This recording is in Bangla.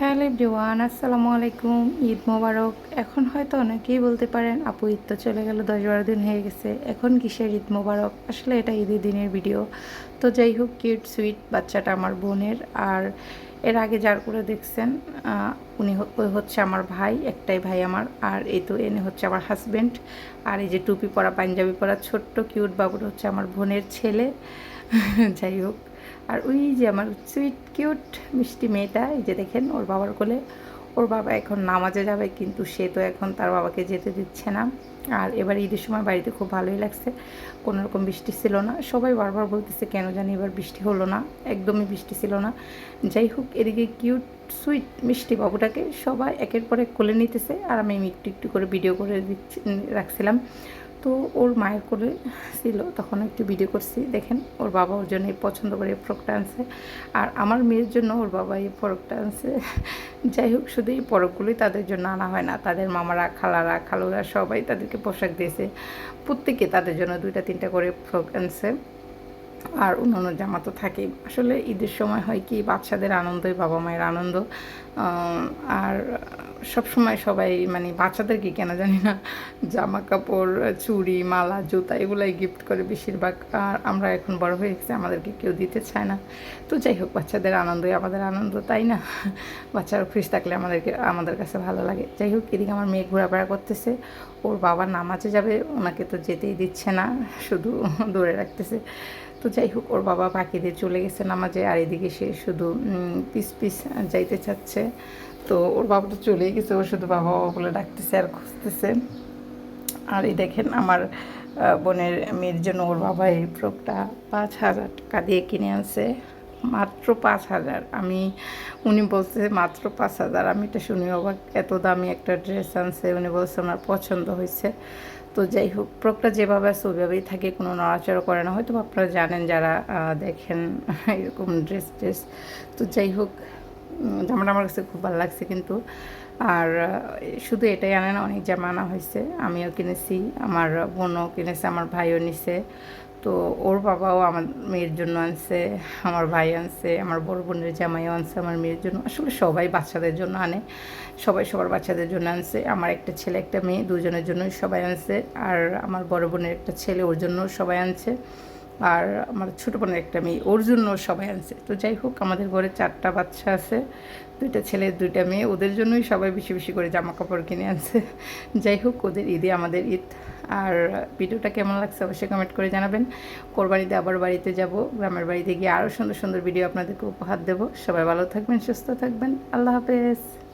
হ্যালো এভরিওয়ান, আসসালামু আলাইকুম। ঈদ মোবারক। এখন হয়তো অনেকেই বলতে পারেন, আপু, ঈদ তো চলে গেল, দশ বারো দিন হয়ে গেছে। এখন কিসের ঈদ মোবারক? আসলে এটা ঈদের দিনের ভিডিও। তো যাই হোক, কিউট, সুইট বাচ্চাটা আমার বোনের। আর এর আগে যার করে দেখছেন উনি হচ্ছে আমার ভাই, একটাই ভাই আমার। আর এই তো এনে হচ্ছে আমার হাজব্যান্ড আর এই যে টুপি পরা, পাঞ্জাবি পরা ছোট্ট, কিউট বাবুটা হচ্ছে আমার বোনের ছেলে। যাই হোক আর ওই যে আমার সুইট কিউট মিষ্টি মেয়েটা, এই যে দেখেন, ওর বাবার কোলে। ওর বাবা এখন নামাজে যাবে, কিন্তু সে তো এখন তার বাবাকে যেতে দিচ্ছে না। আর এবার ঈদের সময় বাড়িতে খুব ভালোই লাগছে। কোনো রকম বৃষ্টি ছিল না। সবাই বারবার বলতেছে, কেন জানি এবার বৃষ্টি হলো না? একদমই বৃষ্টি ছিল না। যাই হোক, এদিকে কিউট সুইট মিষ্টি বাবুটাকে সবাই একের পর এক কোলে নিতেছে। আর আমি একটু একটু করে ভিডিও করে দিচ্ছি, রাখছিলাম। তো ওর মায়ের করে ছিল, তখন একটু ভিডিও করছি, দেখেন, ওর বাবা ওর জন্য পছন্দ করে এই ফ্রকটা আনছে। আর আমার মেয়ের জন্য ওর বাবা এই ফরকটা আনছে। যাই হোক, শুধু এই পরকগুলোই তাদের জন্য আনা হয় না, তাদের মামারা, খালারা, খালুরা সবাই তাদেরকে পোশাক দিয়েছে। প্রত্যেকে তাদের জন্য দুইটা, তিনটা করে ফ্রক আনছে। আর অন্যান্য জামা তো থাকেই। আসলে ঈদের সময় হয় কি, বাচ্চাদের আনন্দই বাবা মায়ের আনন্দ। আর সব সময় সবাই মানে বাচ্চাদের কি কেনা জানি না জামা কাপড় চুড়ি, মালা, জুতা এগুলাই গিফট করে বেশিরভাগ। আর আমরা এখন বড় হয়ে গেছি, আমাদেরকে কেউ দিতে চায় না। তো যাই হোক, বাচ্চাদের আনন্দই আমাদের আনন্দ, তাই না? বাচ্চারা খুশি থাকলে আমাদেরকে, আমাদের কাছে ভালো লাগে। যাই হোক, এদিকে আমার মেয়ে ঘোরাফেরা করতেছে। ওর বাবা নামাজে যাবে, ওনাকে তো যেতেই দিচ্ছে না, শুধু দূরে রাখতেছে। তো যাই হোক, ওর বাবা পাখি দিয়ে চলে গেছে নামাজে, আর এদিকে সে শুধু পিস পিস যাইতে চাচ্ছে। তো ওর বাবা তো চলেই গেছে, ও শুধু বাবা বাবা বলে ডাকতেছে আর খুঁজতেছে। আর এই দেখেন আমার বোনের মেয়ের জন্য ওর বাবা এই ফ্রকটা পাঁচ হাজার টাকা দিয়ে কিনে আনছে। মাত্র পাঁচ হাজার। আমি, উনি বলছে মাত্র পাঁচ হাজার। আমি এটা শুনি অবাক, এত দামি একটা ড্রেস আনছে। উনি বলছে আমার পছন্দ হয়েছে। তো যাই হোক, ফ্রকটা যেভাবে আছে, ওইভাবেই থাকে, কোনো নড়াচড়া করে না। হয়তো আপনারা জানেন যারা দেখেন এরকম ড্রেস ড্রেস। তো যাই হোক জামাটা আমার কাছে খুব ভালো লাগছে কিন্তু। আর শুধু এটাই আনে না, অনেক জামা আনা হয়েছে। আমিও কিনেছি, আমার বোনও কিনেছে, আমার ভাইও নিছে। তো ওর বাবাও আমার মেয়ের জন্য আনছে, আমার ভাই আনছে, আমার বড় বোনের জামাইও আনছে, আমার মেয়ের জন্য। আসলে সবাই বাচ্চাদের জন্য আনে, সবাই সবার বাচ্চাদের জন্য আনছে। আমার একটা ছেলে, একটা মেয়ে, দুজনের জন্যই সবাই আনছে। আর আমার বড় বোনের একটা ছেলে, ওর জন্য সবাই আনছে। আর আমার ছোটো বোনের একটা মেয়ে ওর জন্য সবাই আনছে। তো যাই হোক, আমাদের ঘরে চারটা বাচ্চা আছে, দুইটা ছেলে, দুইটা মেয়ে, ওদের জন্যই সবাই বেশি বেশি করে জামা কাপড় কিনে আনছে। যাই হোক, ওদের ঈদে আমাদের ঈদ। আর ভিডিওটা কেমন লাগছে অবশ্যই কমেন্ট করে জানাবেন। কোরবানিতে আবার বাড়িতে যাব, গ্রামের বাড়িতে গিয়ে আরও সুন্দর সুন্দর ভিডিও আপনাদেরকে উপহার দেবো। সবাই ভালো থাকবেন, সুস্থ থাকবেন। আল্লাহ হাফেজ।